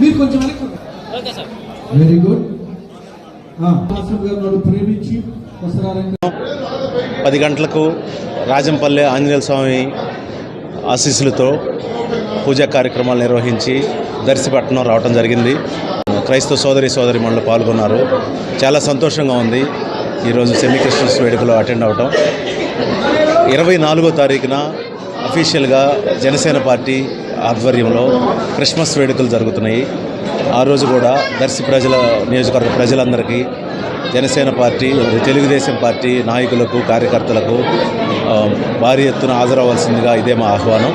మీరు కొంచెం very good ప్రేమించి పది గంటలకు రాజంపల్లె ఆంజనేయ స్వామి ఆశీస్సులతో పూజా కార్యక్రమాలు నిర్వహించి దర్శిపట్నం రావటం జరిగింది. క్రైస్తవ సోదరి సోదరి మనులు పాల్గొన్నారు. చాలా సంతోషంగా ఉంది. ఈరోజు సెమీ క్రిస్టియన్స్ వేడుకలో అటెండ్ అవటం. ఇరవై నాలుగో తారీఖున అఫీషియల్గా జనసేన పార్టీ ఆధ్వర్యంలో క్రిస్మస్ వేడుకలు జరుగుతున్నాయి. ఆ రోజు కూడా దర్శి ప్రజల నియోజకవర్గ ప్రజలందరికీ జనసేన పార్టీ తెలుగుదేశం పార్టీ నాయకులకు కార్యకర్తలకు భారీ ఎత్తున హాజరవ్వాల్సిందిగా ఇదే మా ఆహ్వానం.